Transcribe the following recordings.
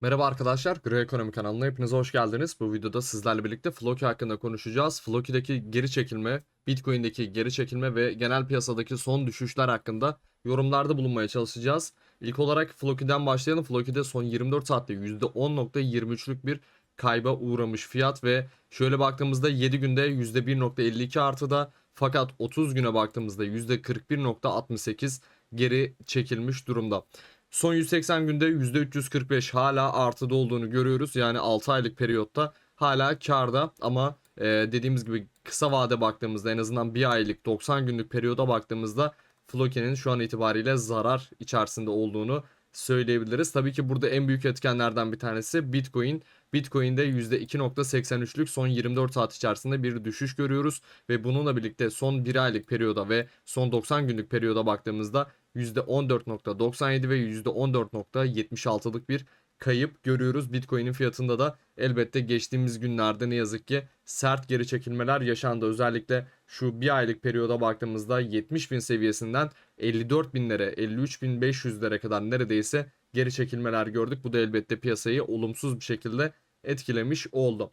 Merhaba arkadaşlar, Gri Ekonomi kanalına hepiniz hoş geldiniz. Bu videoda sizlerle birlikte Floki hakkında konuşacağız. Floki'deki geri çekilme, Bitcoin'deki geri çekilme ve genel piyasadaki son düşüşler hakkında yorumlarda bulunmaya çalışacağız. İlk olarak Floki'den başlayalım. Floki'de son 24 saatte %10.23'lük bir kayba uğramış fiyat ve şöyle baktığımızda 7 günde %1.52 artıda fakat 30 güne baktığımızda %41.68 geri çekilmiş durumda. Son 180 günde %345 hala artıda olduğunu görüyoruz. Yani 6 aylık periyotta hala karda ama e, dediğimiz gibi kısa vade baktığımızda en azından bir aylık 90 günlük periyoda baktığımızda Floki'nin şu an itibariyle zarar içerisinde olduğunu söyleyebiliriz. Tabii ki burada en büyük etkenlerden bir tanesi Bitcoin. Bitcoin'de %2.83'lük son 24 saat içerisinde bir düşüş görüyoruz ve bununla birlikte son 1 aylık periyoda ve son 90 günlük periyoda baktığımızda %14.97 ve %14.76'lık bir kayıp görüyoruz. Bitcoin'in fiyatında da elbette geçtiğimiz günlerde ne yazık ki sert geri çekilmeler yaşandı. Özellikle şu bir aylık periyoda baktığımızda 70 bin seviyesinden 54 binlere 53 bin 500'lere kadar neredeyse geri çekilmeler gördük. Bu da elbette piyasayı olumsuz bir şekilde etkilemiş oldu.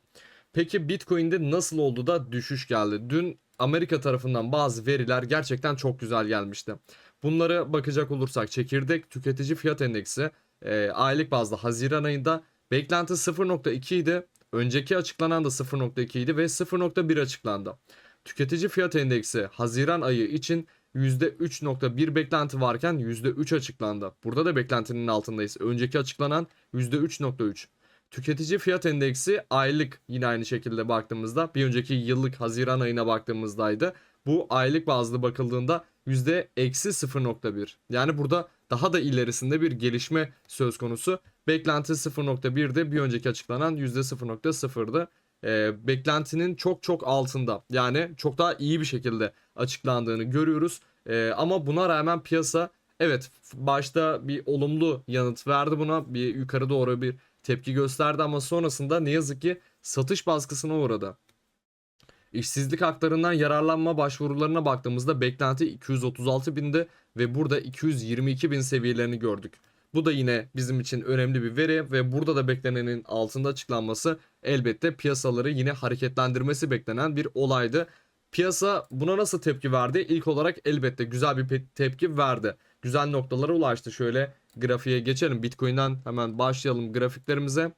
Peki Bitcoin'de nasıl oldu da düşüş geldi? Dün Amerika tarafından bazı veriler gerçekten çok güzel gelmişti. Bunlara bakacak olursak çekirdek tüketici fiyat endeksi e, aylık bazda Haziran ayında beklenti 0.2 idi. Önceki açıklanan da 0.2 idi ve 0.1 açıklandı. Tüketici fiyat endeksi Haziran ayı için %3.1 beklenti varken %3 açıklandı. Burada da beklentinin altındayız. Önceki açıklanan %3.3. Tüketici fiyat endeksi aylık yine aynı şekilde baktığımızda bir önceki yıllık Haziran ayına baktığımızdaydı. Bu aylık bazlı bakıldığında %-0.1. Yani burada daha da ilerisinde bir gelişme söz konusu. Beklenti 0.1'de bir önceki açıklanan %0.0'dı. Ee, beklentinin çok çok altında yani çok daha iyi bir şekilde açıklandığını görüyoruz. Ee, ama buna rağmen piyasa evet başta bir olumlu yanıt verdi buna bir yukarı doğru bir tepki gösterdi ama sonrasında ne yazık ki satış baskısına uğradı. İşsizlik haklarından yararlanma başvurularına baktığımızda beklenti 236 binde ve burada 222 bin seviyelerini gördük. Bu da yine bizim için önemli bir veri ve burada da beklenenin altında açıklanması elbette piyasaları yine hareketlendirmesi beklenen bir olaydı. Piyasa buna nasıl tepki verdi? İlk olarak elbette güzel bir tepki verdi. Güzel noktalara ulaştı. Şöyle grafiğe geçelim. Bitcoin'den hemen başlayalım grafiklerimize.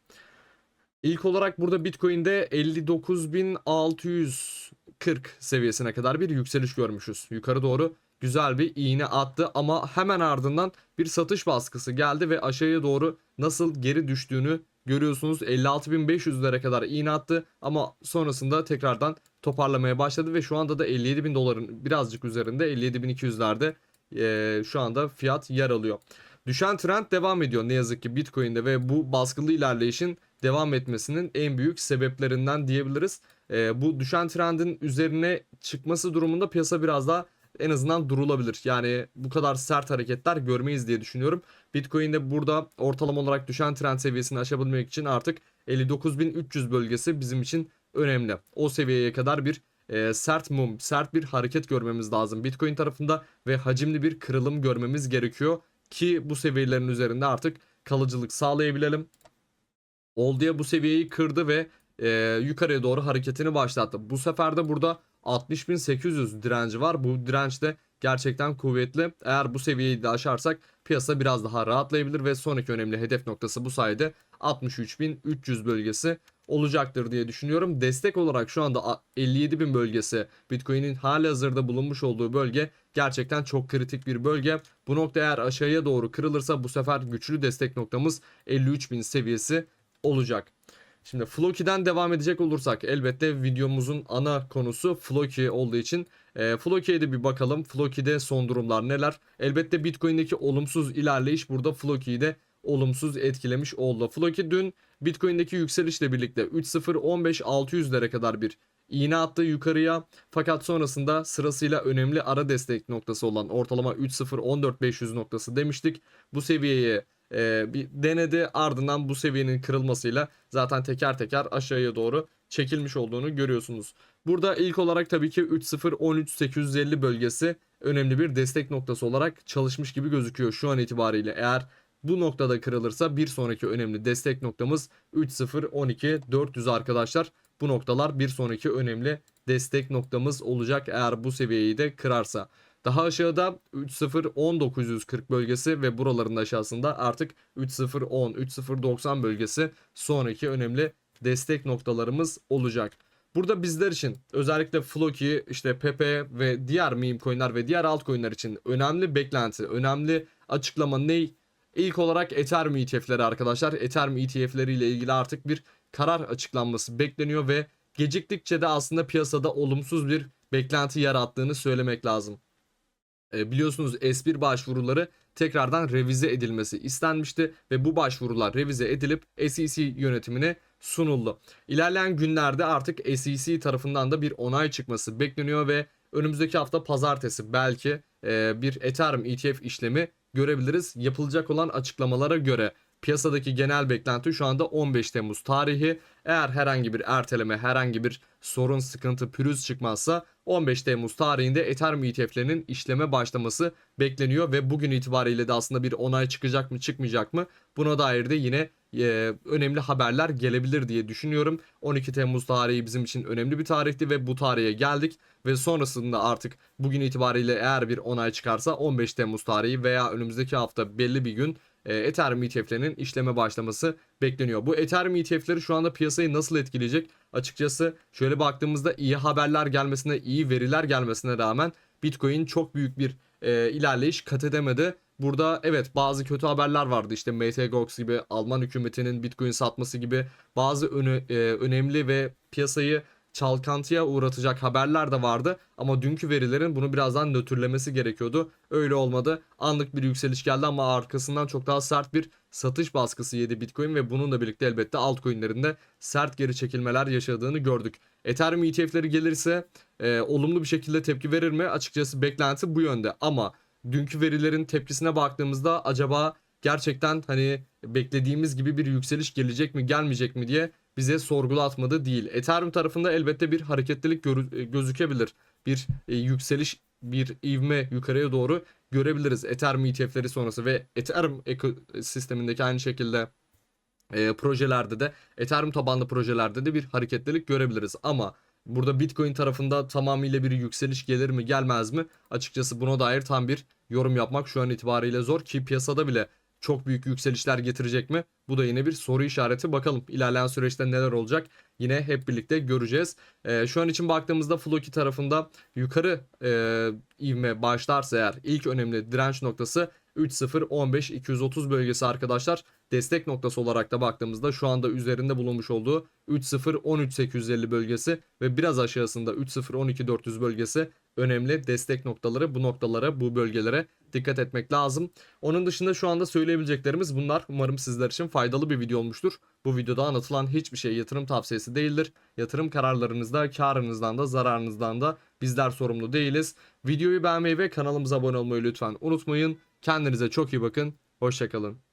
İlk olarak burada Bitcoin'de 59.640 seviyesine kadar bir yükseliş görmüşüz. Yukarı doğru güzel bir iğne attı ama hemen ardından bir satış baskısı geldi ve aşağıya doğru nasıl geri düştüğünü görüyorsunuz. 56.500'lere kadar iğne attı ama sonrasında tekrardan toparlamaya başladı ve şu anda da 57.000 doların birazcık üzerinde 57.200'lerde e, şu anda fiyat yer alıyor. Düşen trend devam ediyor ne yazık ki Bitcoin'de ve bu baskılı ilerleyişin devam etmesinin en büyük sebeplerinden diyebiliriz. E, bu düşen trendin üzerine çıkması durumunda piyasa biraz daha en azından durulabilir. Yani bu kadar sert hareketler görmeyiz diye düşünüyorum. Bitcoin'de burada ortalama olarak düşen trend seviyesini aşabilmek için artık 59.300 bölgesi bizim için önemli. O seviyeye kadar bir e, sert mum, sert bir hareket görmemiz lazım Bitcoin tarafında ve hacimli bir kırılım görmemiz gerekiyor ki bu seviyelerin üzerinde artık kalıcılık sağlayabilelim. Olduya bu seviyeyi kırdı ve e, yukarıya doğru hareketini başlattı. Bu sefer de burada 60.800 direnci var. Bu direnç de gerçekten kuvvetli. Eğer bu seviyeyi de aşarsak piyasa biraz daha rahatlayabilir ve sonraki önemli hedef noktası bu sayede 63.300 bölgesi olacaktır diye düşünüyorum. Destek olarak şu anda 57.000 bölgesi Bitcoin'in hali hazırda bulunmuş olduğu bölge gerçekten çok kritik bir bölge. Bu nokta eğer aşağıya doğru kırılırsa bu sefer güçlü destek noktamız 53.000 seviyesi olacak. Şimdi Floki'den devam edecek olursak elbette videomuzun ana konusu Floki olduğu için e, Floki'ye de bir bakalım. Floki'de son durumlar neler? Elbette Bitcoin'deki olumsuz ilerleyiş burada Floki'yi de olumsuz etkilemiş oldu. Floki dün Bitcoin'deki yükselişle birlikte 3.015.600'lere kadar bir iğne attı yukarıya. Fakat sonrasında sırasıyla önemli ara destek noktası olan ortalama 3.014.500 noktası demiştik. Bu seviyeye e, bir denedi ardından bu seviyenin kırılmasıyla zaten teker teker aşağıya doğru çekilmiş olduğunu görüyorsunuz. Burada ilk olarak tabii ki 3.0-13.850 bölgesi önemli bir destek noktası olarak çalışmış gibi gözüküyor şu an itibariyle. Eğer Bu noktada kırılırsa bir sonraki önemli destek noktamız 3012-400 arkadaşlar. Bu noktalar bir sonraki önemli destek noktamız olacak eğer bu seviyeyi de kırarsa. Daha aşağıda 30-10-940 bölgesi ve buraların aşağısında artık 30-10-30-90 bölgesi sonraki önemli destek noktalarımız olacak. Burada bizler için özellikle Floki, işte Pepe ve diğer meme coinler ve diğer altcoinler için önemli beklenti, önemli açıklama ne? İlk olarak Ethereum ETF'leri arkadaşlar. Ethereum ETF'leri ile ilgili artık bir karar açıklanması bekleniyor ve geciktikçe de aslında piyasada olumsuz bir beklenti yarattığını söylemek lazım. E, biliyorsunuz S1 başvuruları tekrardan revize edilmesi istenmişti ve bu başvurular revize edilip SEC yönetimine sunuldu. İlerleyen günlerde artık SEC tarafından da bir onay çıkması bekleniyor ve önümüzdeki hafta pazartesi belki e, bir Ethereum ETF işlemi görebiliriz. Yapılacak olan açıklamalara göre piyasadaki genel beklenti şu anda 15 Temmuz tarihi. Eğer herhangi bir erteleme, herhangi bir sorun, sıkıntı, pürüz çıkmazsa 15 Temmuz tarihinde Ethereum ETF'lerinin işleme başlaması bekleniyor ve bugün itibariyle de aslında bir onay çıkacak mı çıkmayacak mı buna dair de yine e, önemli haberler gelebilir diye düşünüyorum. 12 Temmuz tarihi bizim için önemli bir tarihti ve bu tarihe geldik ve sonrasında artık bugün itibariyle eğer bir onay çıkarsa 15 Temmuz tarihi veya önümüzdeki hafta belli bir gün e, Ethereum ETF'lerinin işleme başlaması bekleniyor. Bu Ethereum ETF'leri şu anda piyasayı nasıl etkileyecek? Açıkçası şöyle baktığımızda iyi haberler gelmesine, iyi veriler gelmesine rağmen Bitcoin çok büyük bir e, ilerleyiş kat edemedi. Burada evet bazı kötü haberler vardı işte MTGOX gibi Alman hükümetinin Bitcoin satması gibi bazı öne, e, önemli ve piyasayı çalkantıya uğratacak haberler de vardı. Ama dünkü verilerin bunu birazdan nötrlemesi gerekiyordu. Öyle olmadı. Anlık bir yükseliş geldi ama arkasından çok daha sert bir satış baskısı yedi Bitcoin ve bununla birlikte elbette altcoin'lerinde sert geri çekilmeler yaşadığını gördük. Ethereum ETF'leri gelirse e, olumlu bir şekilde tepki verir mi? Açıkçası beklenti bu yönde ama dünkü verilerin tepkisine baktığımızda acaba gerçekten hani beklediğimiz gibi bir yükseliş gelecek mi gelmeyecek mi diye bize sorgulatmadı değil. Ethereum tarafında elbette bir hareketlilik görü- gözükebilir. Bir e, yükseliş, bir ivme yukarıya doğru görebiliriz. Ethereum ETF'leri sonrası ve Ethereum ekosistemindeki aynı şekilde e, projelerde de Ethereum tabanlı projelerde de bir hareketlilik görebiliriz. Ama burada Bitcoin tarafında tamamıyla bir yükseliş gelir mi gelmez mi? Açıkçası buna dair tam bir yorum yapmak şu an itibariyle zor ki piyasada bile çok büyük yükselişler getirecek mi? Bu da yine bir soru işareti. Bakalım ilerleyen süreçte neler olacak? Yine hep birlikte göreceğiz. Ee, şu an için baktığımızda Floki tarafında yukarı e, ivme başlarsa eğer ilk önemli direnç noktası 30-15-230 bölgesi arkadaşlar. Destek noktası olarak da baktığımızda şu anda üzerinde bulunmuş olduğu 30-13-850 bölgesi ve biraz aşağısında 30-12-400 bölgesi önemli destek noktaları. Bu noktalara, bu bölgelere dikkat etmek lazım. Onun dışında şu anda söyleyebileceklerimiz bunlar. Umarım sizler için faydalı bir video olmuştur. Bu videoda anlatılan hiçbir şey yatırım tavsiyesi değildir. Yatırım kararlarınızda karınızdan da zararınızdan da bizler sorumlu değiliz. Videoyu beğenmeyi ve kanalımıza abone olmayı lütfen unutmayın. Kendinize çok iyi bakın. Hoşçakalın.